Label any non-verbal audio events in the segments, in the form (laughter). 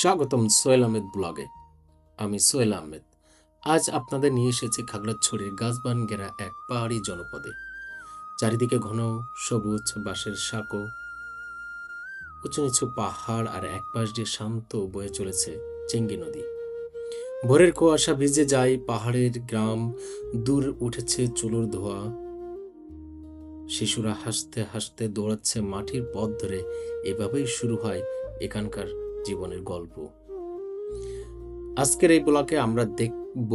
স্বাগতম সোহেল আহমেদ ব্লগে। আমি সোহেল আহমেদ। আজ আপনাদের নিয়ে এসেছি খাগড়াছড়ির গাছবান ঘেরা এক পাহাড়ি জনপদে। চারিদিকে ঘন সবুজ বাঁশের সাঁকো উঁচু নিচু পাহাড় আর এক পাশ দিয়ে শান্ত বয়ে চলেছে চেঙ্গি নদী। ভোরের কুয়াশা ভিজে যায়, পাহাড়ের গ্রাম দূর উঠেছে চুলোর ধোয়া। শিশুরা হাসতে হাসতে দৌড়াচ্ছে মাটির পথ ধরে। এভাবেই শুরু হয় এখানকার জীবনের গল্প। আজকের এই ব্লকে আমরা দেখব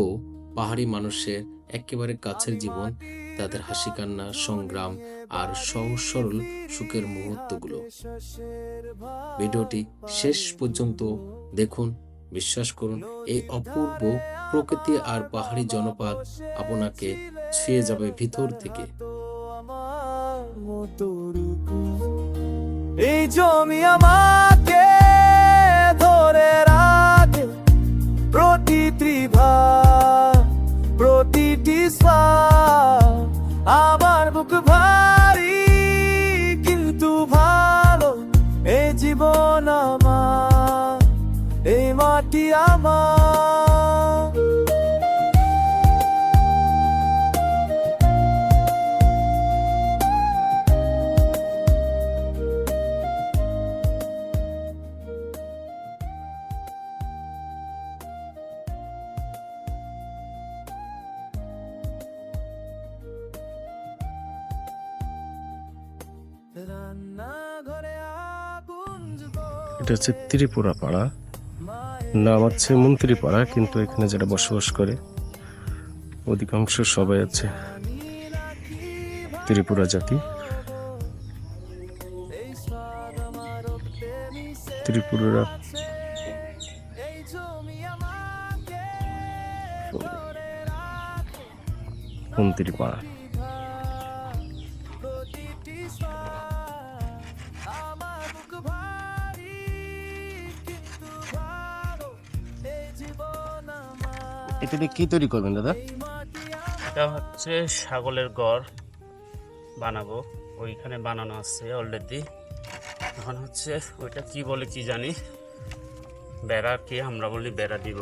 পাহাড়ি মানুষের একেবারে কাছের জীবন, তাদের হাসি কান্না সংগ্রাম আর সহজ সরল সুখের মুহূর্তগুলো। ভিডিওটি শেষ পর্যন্ত দেখুন, বিশ্বাস করুন, এই অপূর্ব প্রকৃতি আর পাহাড়ি জনপদ আপনাকে ছুঁয়ে যাবে ভিতর থেকে। এই জমি আমাকে শ্বাস এটা হচ্ছে ত্রিপুরা পাড়া নাম হচ্ছে মন্ত্রীপাড়া, কিন্তু এখানে যারা বসবাস করে, অধিকাংশ সবাই আছে ত্রিপুরা জাতি। ত্রিপুরা মন্ত্রীপাড়া। এটা দিয়ে কি তৈরি করবেন দাদা? এটা হচ্ছে ছাগলের গড় বানাবো। ওইখানে বানানো আছে অলরেডি এখন হচ্ছে ওইটা কি বলে কি জানি? বেড়া কি আমরা বলি বেড়া দিব।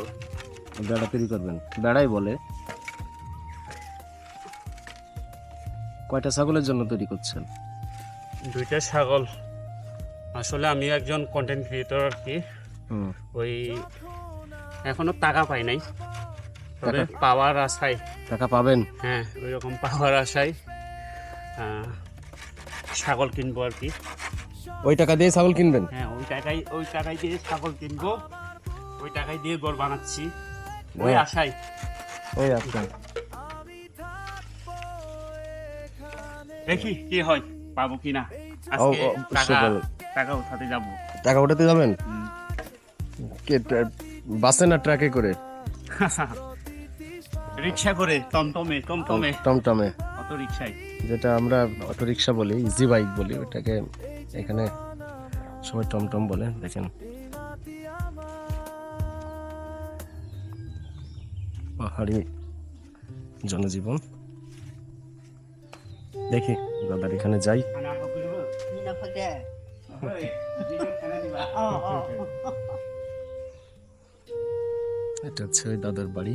বেড়া তৈরি করবেন। বেড়াই বলে। কয়টা ছাগলের জন্য তৈরি করছেন? দুইটা ছাগল। আসলে আমি একজন কন্টেন্ট ক্রিয়েটর আর কি। ওই এখনও টাকা পাই নাই। তবে পাওয়ার আশায়। টাকা পাবেন? হ্যাঁ ওই রকম পাওয়ার আশায় ছাগল কিনবো আর কি। ওই টাকা দিয়ে ছাগল কিনবেন? হ্যাঁ ওই টাকাই ওই টাকাই দিয়ে ছাগল কিনবো ওই টাকাই দিয়ে গড় বানাচ্ছি। ওই। আশায়। ওই আপনার দেখি কি হয় পাবো কিনা আজকে টাকা। টাকা উঠাতে যাব। টাকা ওঠাতে যাবেন? কে বাসে না ট্রাকে করে? (laughs) রিক্সা করে টমটমে টমটমে। টমটমে। অত রিক্সায় যেটা আমরা অটো রিক্সা বলি ইজি বাইক বলি ওটাকে এখানে সবাই টমটম বলে দেখেন। পাহাড়ি জনজীবন। দেখি দাদার এখানে যাই। (laughs) এটা হচ্ছে ওই দাদার বাড়ি।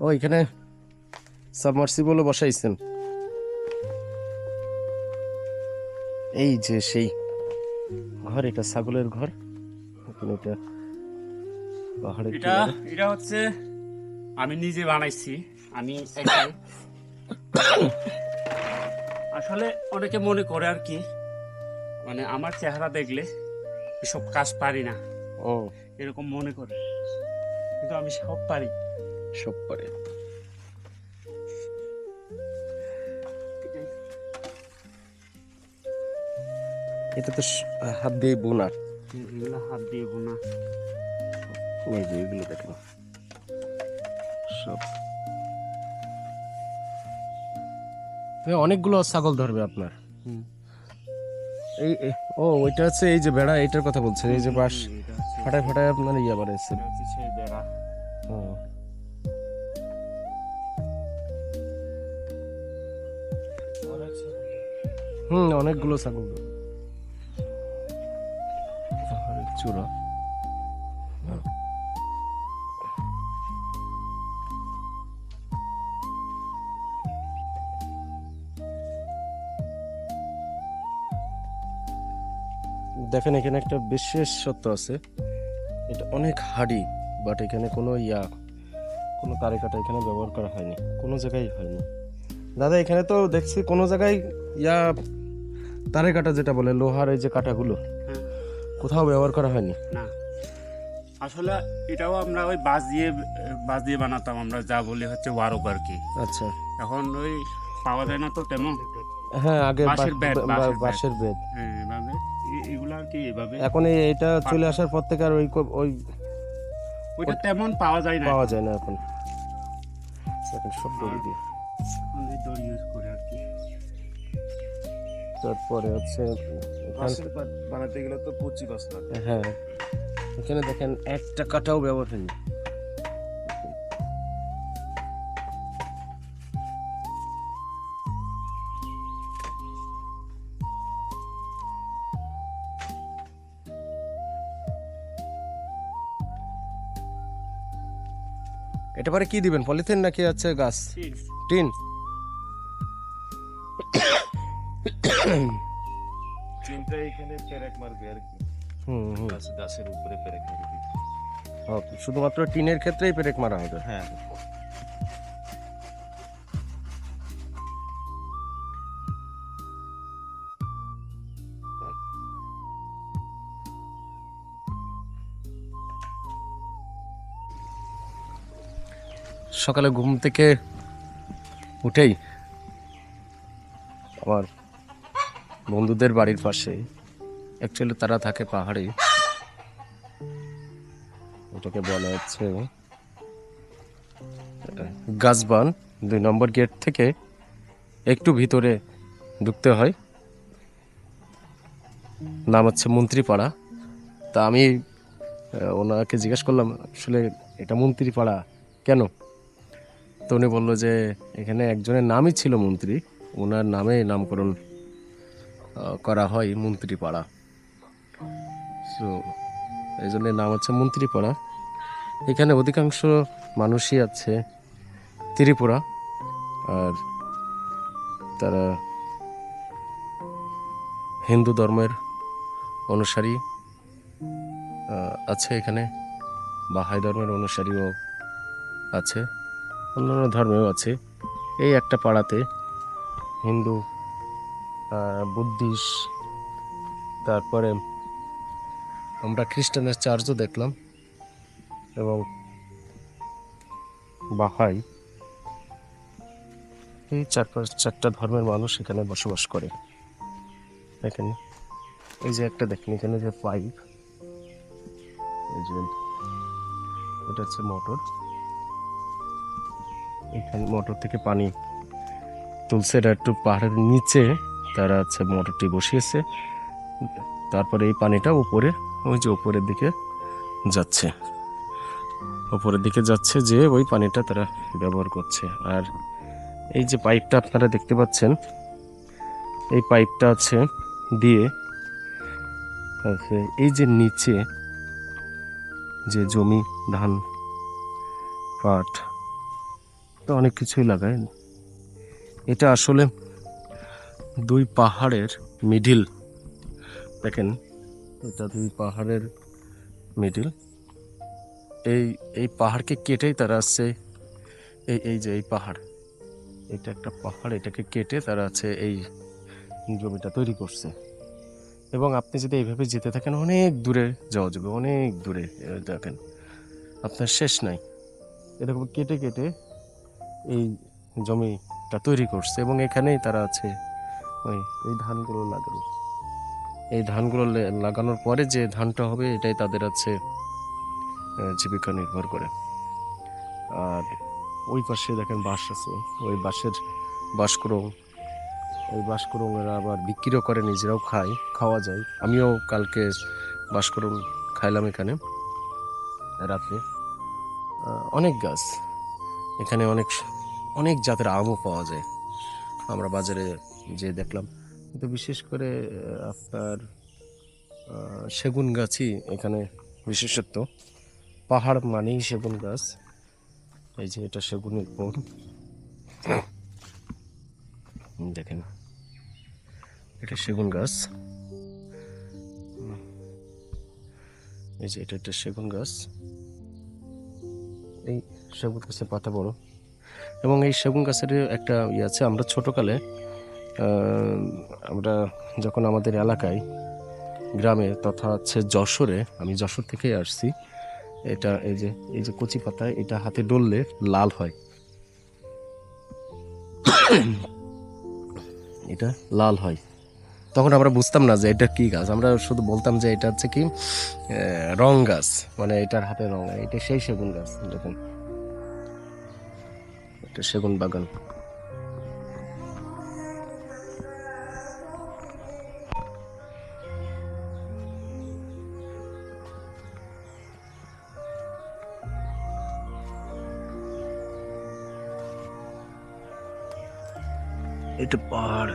ও এখানে সাবমার্সিবলও বসাইছেন। এই যে সেই ঘর এটা ছাগলের ঘর। এখানে এটা পাহাড়ের এটা এটা হচ্ছে আমি নিজে বানাইছি। আমি আসলে অনেকে মনে করে আর কি মানে আমার চেহারা দেখলে এসব কাজ পারি না। ও। এরকম মনে করে। কিন্তু আমি সব পারি। সব পারে। এটা তো হাত দিয়ে বোনা। এগুলো হাত দিয়ে বোনা। এই যে এগুলো সব। অনেকগুলো ছাগল ধরবে আপনার। এই ও ওইটা হচ্ছে এই যে বেড়া এইটার কথা বলছেন এই যে বাস ফাটায় ফাটায় আপনার ইয়া বাড়াইছে। সেই বেড়া। ও। হুম অনেকগুলো ছাগল। চূড়া দেখেন এখানে একটা বিশেষ বিশেষত্ব আছে। এটা অনেক হাড়ি বাট এখানে কোনো ইয়া কোনো তারে কাটা এখানে ব্যবহার করা হয়নি। কোনো জায়গায় হয়নি। দাদা এখানে তো দেখছি কোনো জায়গায় ইয়া তারে কাটা যেটা বলে লোহার এই যে কাটাগুলো হ্যাঁ। কোথাও ব্যবহার করা হয়নি? না। আসলে এটাও আমরা ওই বাস দিয়ে বাস দিয়ে বানাতাম আমরা যা বলি হচ্ছে ওয়ারক আর কি। আচ্ছা। এখন ওই পাওয়া যায় না তো তেমন। হ্যাঁ আগে বাঁশের বা- বেত, বা- বাঁশের বেদ হ্যাঁ, এভাবে। এগুলো আর কি এভাবে। এখন এই এটা চলে আসার পর থেকে আর ওই ওই ওইটা তেমন পাওয়া যায় না পাওয়া যায় না এখন। এখন সব দড়ি দিয়ে। দড়ি ইউজ করে। তারপরে হচ্ছে বানাতে গেলে তো পচি বাস হ্যাঁ। এখানে দেখেন একটা কাটাও ব্যবহার হয়নি। এটা পরে কি দিবেন? পলিথিন নাকি আছে গাছ? টিন। চিনটা এখানে পেরেক মারবে আর কি। হুম হুম। গাছ গাছের উপরে পেরেক মারবে। ও, শুধুমাত্র টিনের ক্ষেত্রেই পেরেক মারা হবে হ্যাঁ। সকালে ঘুম থেকে উঠেই আমার বন্ধুদের বাড়ির পাশে। অ্যাকচুয়ালি তারা থাকে পাহাড়ে। ওটাকে বলা হচ্ছে গাছবান। দুই নম্বর গেট থেকে একটু ভিতরে ঢুকতে হয়। নাম হচ্ছে মন্ত্রীপাড়া। তা আমি ওনাকে জিজ্ঞেস করলাম, আসলে এটা মন্ত্রীপাড়া কেন? তো উনি বলল যে, এখানে একজনের নামই ছিল মন্ত্রী। ওনার নামে নামকরণ করা হয় মন্ত্রীপাড়া। সো এই জন্য নাম হচ্ছে মন্ত্রীপাড়া। এখানে অধিকাংশ মানুষই আছে ত্রিপুরা, আর তারা হিন্দু ধর্মের অনুসারী আছে এখানে বাহাই ধর্মের অনুসারীও আছে, অন্যান্য ধর্মেও আছে। এই একটা পাড়াতে হিন্দু বুদ্ধিস্ট তারপরে আমরা খ্রিস্টানের চার্চও দেখলাম এবং বাহাই এই চার পাঁচ চারটা ধর্মের মানুষ এখানে বসবাস করে। এখানে এই যে একটা দেখেন, এখানে যে পাইপ যে এটা হচ্ছে মোটর। এখানে মোটর থেকে পানি তুলছে, এটা একটু পাহাড়ের নিচে। তারা হচ্ছে মোটরটি বসিয়েছে। তারপরে এই পানিটা উপরে, ওই যে উপরের দিকে যাচ্ছে। উপরের দিকে যাচ্ছে যে ওই পানিটা তারা ব্যবহার করছে। আর এই যে পাইপটা আপনারা দেখতে পাচ্ছেন, এই পাইপটা আছে দিয়ে এই যে নিচে যে জমি, ধান, পাট, তো অনেক কিছুই লাগায়। এটা আসলে দুই পাহাড়ের মিডিল। দেখেন, এটা দুই পাহাড়ের মিডিল। এই এই পাহাড়কে কেটেই তারা আছে, এই এই যে এই পাহাড়। এটা একটা পাহাড়, এটাকে কেটে তারা আছে এই জমিটা তৈরি করছে। এবং আপনি যদি এইভাবে যেতে থাকেন, অনেক দূরে যাওয়া যাবে, অনেক দূরে দেখেন। আপনার শেষ নাই। এরকম কেটে কেটে এই জমিটা তৈরি করছে এবং এখানেই তারা আছে। ওই, এই ধানগুলো লাগানো এই ধানগুলো লাগানোর পরে যে ধানটা হবে, এটাই তাদের আছে জীবিকা নির্ভর করে। আর ওই পাশে দেখেন বাঁশ আছে। ওই বাঁশের বাঁশকুড়ো, ওই বাঁশকুড়োরা আবার বিক্রিও করে, নিজেরাও খায়, খাওয়া যায়। আমিও কালকে বাঁশকুড়ো খাইলাম এখানে রাতে অনেক গাছ। এখানে অনেক অনেক জাতের আমও পাওয়া যায়। আমরা বাজারে যে দেখলাম। কিন্তু বিশেষ করে আপনার সেগুন গাছই এখানে বিশেষত্ব। পাহাড় মানেই সেগুন গাছ। এই যে এটা সেগুনের বন। দেখেন, এটা সেগুন গাছ। এই যে এটা একটা সেগুন গাছ। এই সেগুন গাছের পাতা বড়। এবং এই সেগুন গাছের একটা ইয়ে আছে। আমরা ছোটোকালে আমরা যখন আমাদের এলাকায় গ্রামে তথা হচ্ছে যশোরে, আমি যশোর থেকেই আসছি, এটা এই যে এই যে কচি পাতা, এটা হাতে ডললে লাল হয়। (coughs) এটা লাল হয়। তখন আমরা বুঝতাম না যে এটা কি গাছ। আমরা শুধু বলতাম যে এটা হচ্ছে কি রং গাছ মানে এটার হাতে রং, এটা সেই সেগুন গাছ, দেখুন। এটা সেগুন বাগান। এটা পাহাড়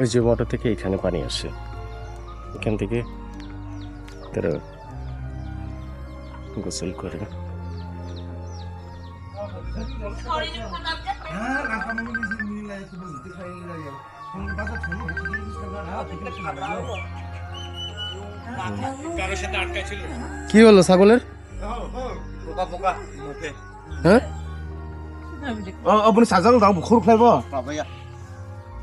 ওই যে মোটর থেকে এখানে পানি আসে। এখান থেকে তারা গোসল করে। কি হলো ছাগলের? হ্যাঁ? আপুনি চাৰ্জাৰ যাওঁ মুখৰ খুৱাব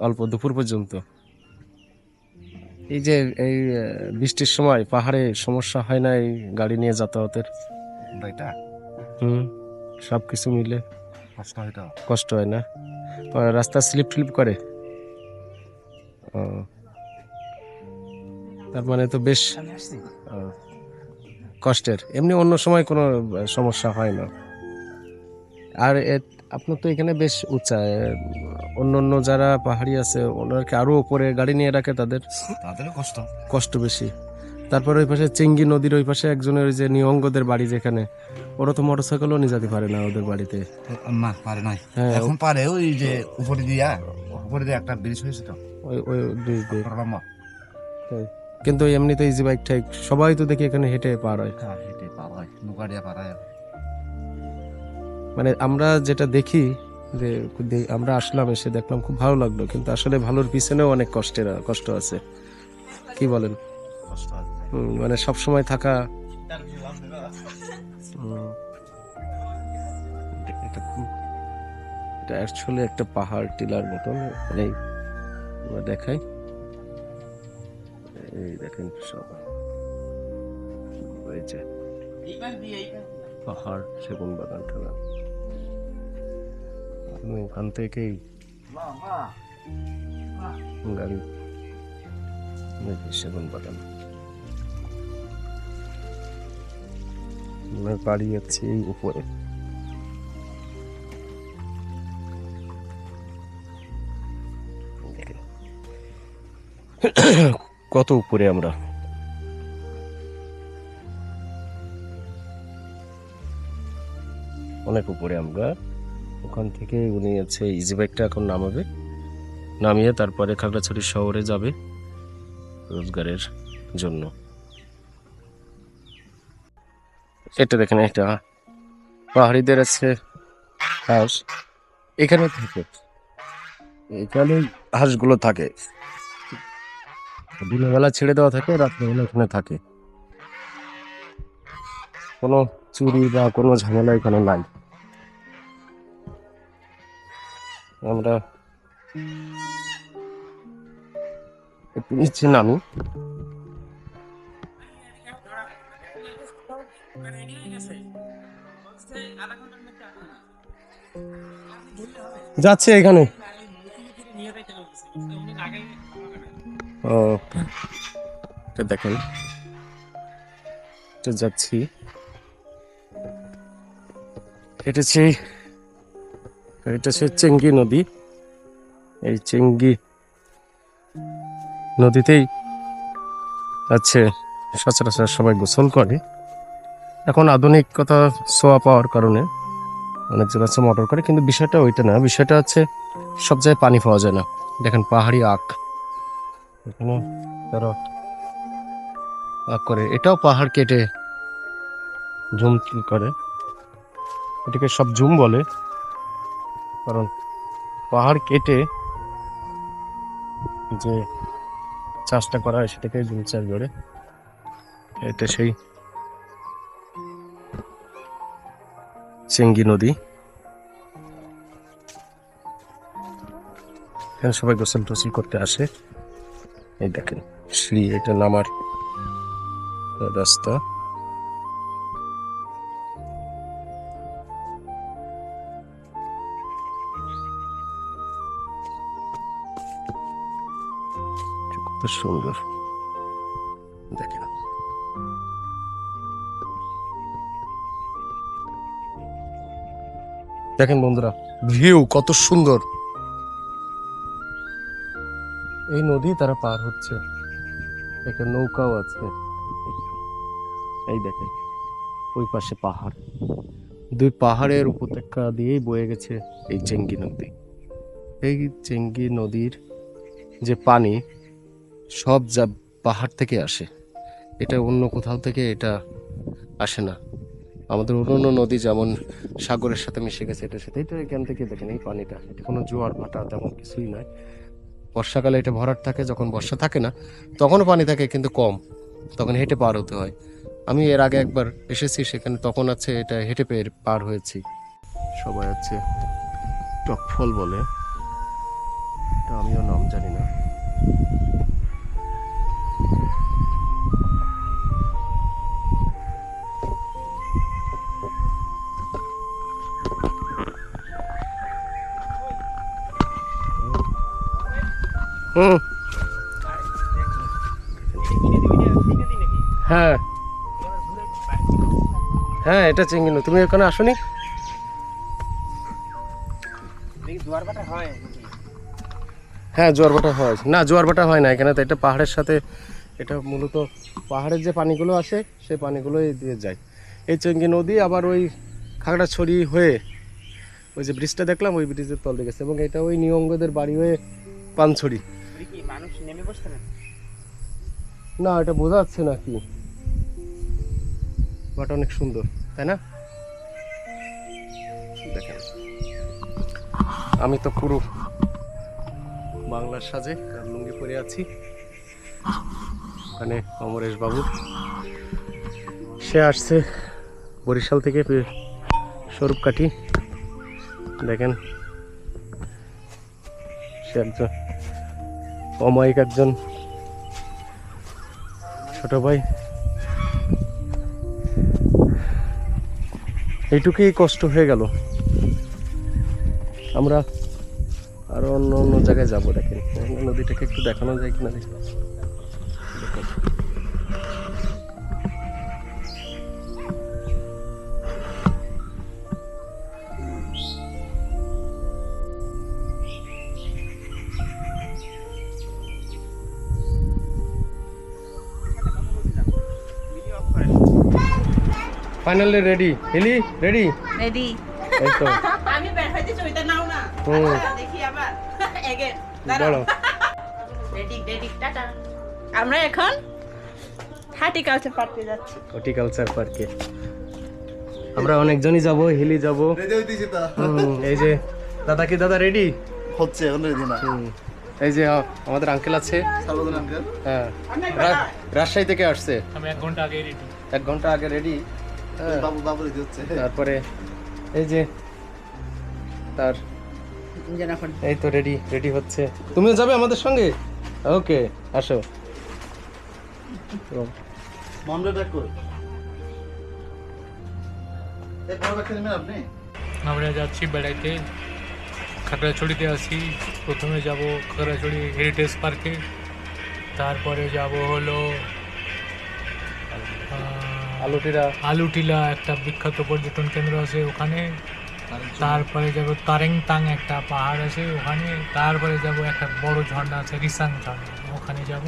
অল্প দুপুর পর্যন্ত। এই যে এই বৃষ্টির সময় পাহাড়ে সমস্যা হয় না এই গাড়ি নিয়ে যাতায়াতের? এটা হুম সব কিছু মিলে। কষ্ট হয় তো? কষ্ট হয় না। রাস্তা স্লিপ টিলিপ করে? ও। তার মানে তো বেশ কষ্টের। এমনি অন্য সময় কোনো সমস্যা হয় না। আর আপনার তো এখানে বেশ উঁচা অন্য অন্য যারা পাহাড়ি আছে ওনাকে আরও উপরে গাড়ি নিয়ে রাখে তাদের। তাড়াতাড়ি কষ্ট। কষ্ট বেশি। তারপরে ওই পাশে চেঙ্গি নদীর ওই পাশে একজনের ওই যে নিয়ঙ্গদের বাড়ি যেখানে ওরা তো মোটরসাইকেলও নিয়ে যেতে পারে না ওদের বাড়িতে। না পারে নাই। হ্যাঁ। এখন পারে ওই যে উপরে দিয়া উপরে দিয়ে একটা ব্রিজ হয়েছে তো। ওই ওই ব্রিজ দিয়ে। কিন্তু এমনিতে ইজি বাইক ঠাইক সবাই তো দেখি এখানে হেঁটে পার হয়। হ্যাঁ হেঁটে পার হয় নৌকা দিয়ে পার হয়। মানে আমরা যেটা দেখি যে আমরা আসলাম এসে দেখলাম খুব ভালো লাগল, কিন্তু আসলে ভালোর পিছনেও অনেক কষ্টের, কষ্ট আছে। কি বলেন? মানে সব সময় থাকা। এটা- অ্যাকচুয়ালি একটা পাহাড় টিলার মতন মানে দেখাই। এই দেখেন সব। এই পাহাড় সেগুন বাগান ঠেলা। ওখান থেকেই গাড়ি সেগুন বাগান বাড়ি যাচ্ছে এই উপরে। কত উপরে আমরা? অনেক উপরে আমরা। ওখান থেকে উনি আছে ইজি বাইকটা এখন নামাবে। নামিয়ে তারপরে খাগড়াছড়ি শহরে যাবে রোজগারের জন্য। এটা দেখেন এটা পাহাড়িদের আছে হাঁস। এখানে থাকে। এখানে হাঁসগুলো থাকে। দিনের বেলা ছেড়ে দেওয়া থাকে, রাত্রেবেলা এখানে থাকে। কোনো চুরি বা কোনো ঝামেলা এখানে নাই। আমরা নামি যাচ্ছে এখানে। ও দেখেন। যাচ্ছি। এটা সেই এটা হচ্ছে চেঙ্গি নদী। এই চেঙ্গি নদীতেই আছে সচরাচর সবাই গোসল করে। এখন আধুনিকতা ছোঁয়া পাওয়ার কারণে অনেক জায়গা আছে মোটর করে, কিন্তু বিষয়টা ওইটা না। বিষয়টা হচ্ছে সব জায়গায় পানি পাওয়া যায় না। দেখেন পাহাড়ি আখ। এখানে তারা আখ করে। এটাও পাহাড় কেটে ঝুম করে। এটাকে সব ঝুম বলে। কারণ পাহাড় কেটে যে চাষটা করা হয় সেটাকে ঝুম চাষ করে এটা সেই চেঙ্গি নদী। এখানে সবাই গোসল টোসল করতে আসে। এই দেখেন, সিঁড়ি, এটা নামার রাস্তা। কত সুন্দর। দেখেন। দেখেন বন্ধুরা, ভিউ কত সুন্দর। এই নদী তারা পার হচ্ছে। একটা নৌকাও আছে। এই দেখেন, ওই পাশে পাহাড়। দুই পাহাড়ের উপত্যকা দিয়েই বয়ে গেছে এই চেঙ্গি নদী। এই চেঙ্গি নদীর যে পানি সব যা পাহাড় থেকে আসে, এটা অন্য কোথাও থেকে এটা আসে না। আমাদের অন্য অন্য নদী যেমন সাগরের সাথে মিশে গেছে এটার সাথে, এটা এখান থেকে দেখেন এই পানিটা, এটা কোনো জোয়ার ভাটা তেমন কিছুই নয়। বর্ষাকালে এটা ভরাট থাকে, যখন বর্ষা থাকে না, তখনও পানি থাকে, কিন্তু কম, তখন হেঁটে পার হতে হয়। আমি এর আগে একবার এসেছি সেখানে, তখন আছে এটা হেঁটে পেয়ে পার হয়েছি। সবাই আছে টক ফল বলে আমিও নাম জানি না। হুম। হ্যাঁ। হ্যাঁ এটা চিংড়ি তুমি এখানে আসনি? হ্যাঁ জোয়ার ভাটা হয়। না, জোয়ার ভাটা হয় না এখানে, তো এটা পাহাড়ের সাথে, এটা মূলত পাহাড়ের যে পানিগুলো আসে সেই পানিগুলোই দিয়ে যায়। এই চেঙ্গি নদী আবার ওই খাগড়াছড়ি হয়ে, ওই যে ব্রিজটা দেখলাম, ওই ব্রিজের তল দিয়ে গেছে। এবং এটা ওই নিয়ঙ্গদের বাড়ি হয়ে পানছড়ি। মানুষ নেমে বসছে না? না, এটা বোঝা যাচ্ছে না কি। বাট অনেক সুন্দর, তাই না? দেখেন। আমি তো পুরো বাংলার সাজে আর লুঙ্গি পরে আছি। ওখানে অমরেশ বাবু সে আসছে বরিশাল থেকে স্বরূপকাঠি। দেখেন। সে একজন অমায়িক একজন ছোট ভাই। এইটুকুই কষ্ট হয়ে গেল। আমরা আরও অন্য অন্য জায়গায় যাব, দেখেন। নদীটাকে একটু দেখানো যায় কিনা দেখি ফাইনালি রেডি হেলি রেডি রেডি এই তো আমি বের হইতে চইতে নাও না। হুম। দেখি আবার। (laughs) এগেন বলো। (laughs) Ready ready tata. আমরা এখন হার্টিকালচার পার্কে যাচ্ছি। হর্টিকালচার পার্কে আমরা অনেকজনই যাব হিলি যাব। এই যে দাদা কি দাদা রেডি হচ্ছে এখন রেডি না। এই যে আমাদের আঙ্কেল আছে। হ্যাঁ। রাজশাহী থেকে আসছে। আমি এক ঘণ্টা আগে রেডি এক ঘণ্টা আগে রেডি বাবু বাবু হচ্ছে। তারপরে এই যে তার এই তো রেডি রেডি হচ্ছে। তুমিও যাবে আমাদের সঙ্গে? ওকে আসো। আমরা যাচ্ছি বেড়াইতে। খাগড়াছড়িতে আসি প্রথমে যাব খাগড়াছড়ি হেরিটেজ পার্কে। তারপরে যাব হলো আহ, আলুটিরা। আলুটিলা একটা বিখ্যাত পর্যটন কেন্দ্র আছে ওখানে। তারপরে যাব তারেংতাং একটা পাহাড় আছে ওখানে। তারপরে যাব একটা বড় ঝর্ণা আছে রিসাং ঝর্ণা ওখানে যাব।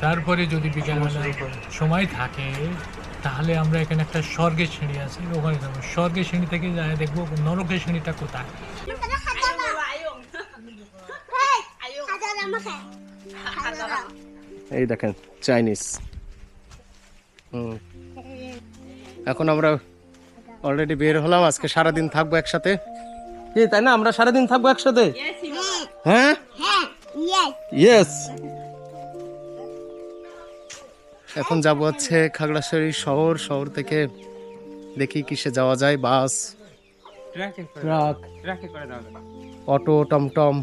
তারপরে যদি বিকেলবেলা সময় থাকে তাহলে আমরা এখানে একটা স্বর্গের সিঁড়ি আছে ওখানে যাব। স্বর্গের সিঁড়ি থেকে যায় দেখব নরকের সিঁড়িটা কোথায়। এই দেখেন চাইনিজ হুম। এখন আমরা অলরেডি বের হলাম আজকে সারাদিন থাকব একসাথে। কি তাই না? আমরা সারাদিন থাকব একসাথে? হ্যাঁ? ইয়েস এখন যাব হচ্ছে খাগড়াছড়ি শহর শহর থেকে দেখি কিসে যাওয়া যায় বাস ট্রাক অটো টমটম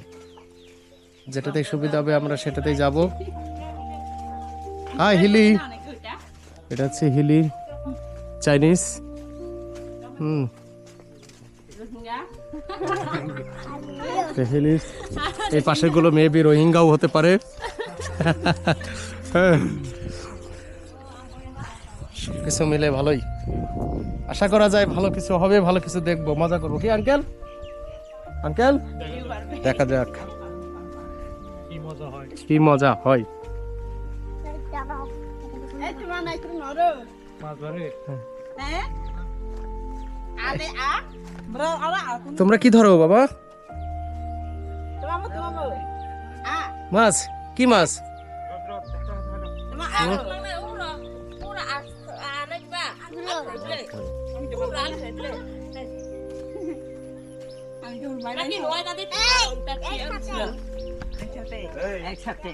যেটাতেই সুবিধা হবে আমরা সেটাতেই যাব। হাই হিলি এটা হচ্ছে হিলি। চাইনিজ হুম হিলি এই পাশেরগুলো মেবি রোহিঙ্গাও হতে পারে। হ্যাঁ। কিছু মিলে ভালোই। আশা করা যায় ভালো কিছু হবে ভালো কিছু দেখব। মজা করব। কি আঙ্কেল? আঙ্কেল? দেখা যাক। কি মজা হয়? কি মজা হয়? এই তোমার হ্যাঁ। তোমরা কি ধরো বাবা? মাছ? কি মাছ? একসাথে।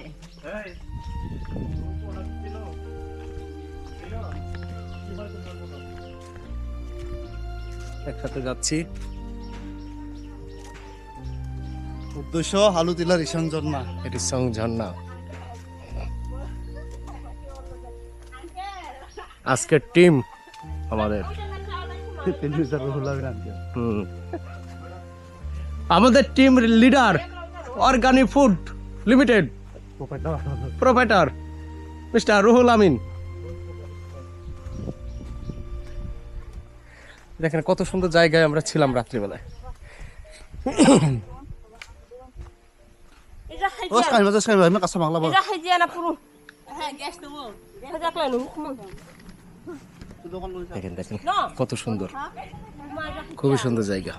একসাথে যাচ্ছি। উদ্দেশ্য হালু তিলা রিসান জন্না এটি সং ঝর্ণা। আজকের টিম আমাদের। আমাদের team leader organic food limited. Proprietor mister Ruhul Amin. দেখেন কত সুন্দর জায়গায় আমরা ছিলাম রাত্রিবেলায় হ্যাঁ দেখেন দেখেন কত সুন্দর খুবই সুন্দর জায়গা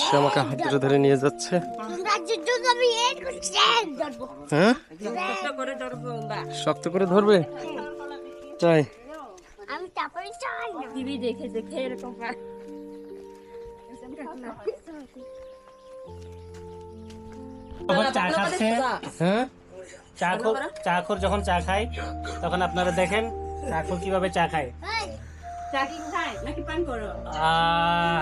সে আমাকে হাত ধরে ধরে নিয়ে যাচ্ছে। হ্যাঁ? শক্ত করে ধরবে তাই? আমি তারপরে চাই টিভি দেখে দেখে এরকম যখন চা খাচ্ছে হ্যাঁ? চাখর চাখর যখন চা খায় তখন আপনারা দেখেন চাখর কীভাবে চা খায়। চা কি খায়? নাকি পান করো? আহ,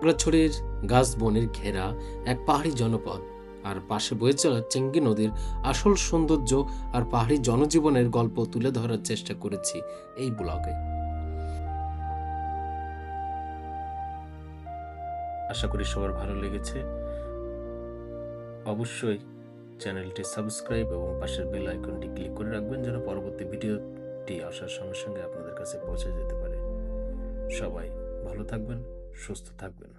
খাগড়াছড়ির গাছ বনের ঘেরা এক পাহাড়ি জনপদ। আর পাশে বয়ে চলা চেঙ্গি নদীর আসল সৌন্দর্য আর পাহাড়ি জনজীবনের গল্প তুলে ধরার চেষ্টা করেছি এই ব্লগে। আশা করি সবার ভালো লেগেছে। অবশ্যই চ্যানেলটি সাবস্ক্রাইব এবং পাশের বেল আইকনটি ক্লিক করে রাখবেন যেন পরবর্তী ভিডিওটি আসার সঙ্গে সঙ্গে আপনাদের কাছে পৌঁছে যেতে পারে। সবাই ভালো থাকবেন। সুস্থ থাকবেন।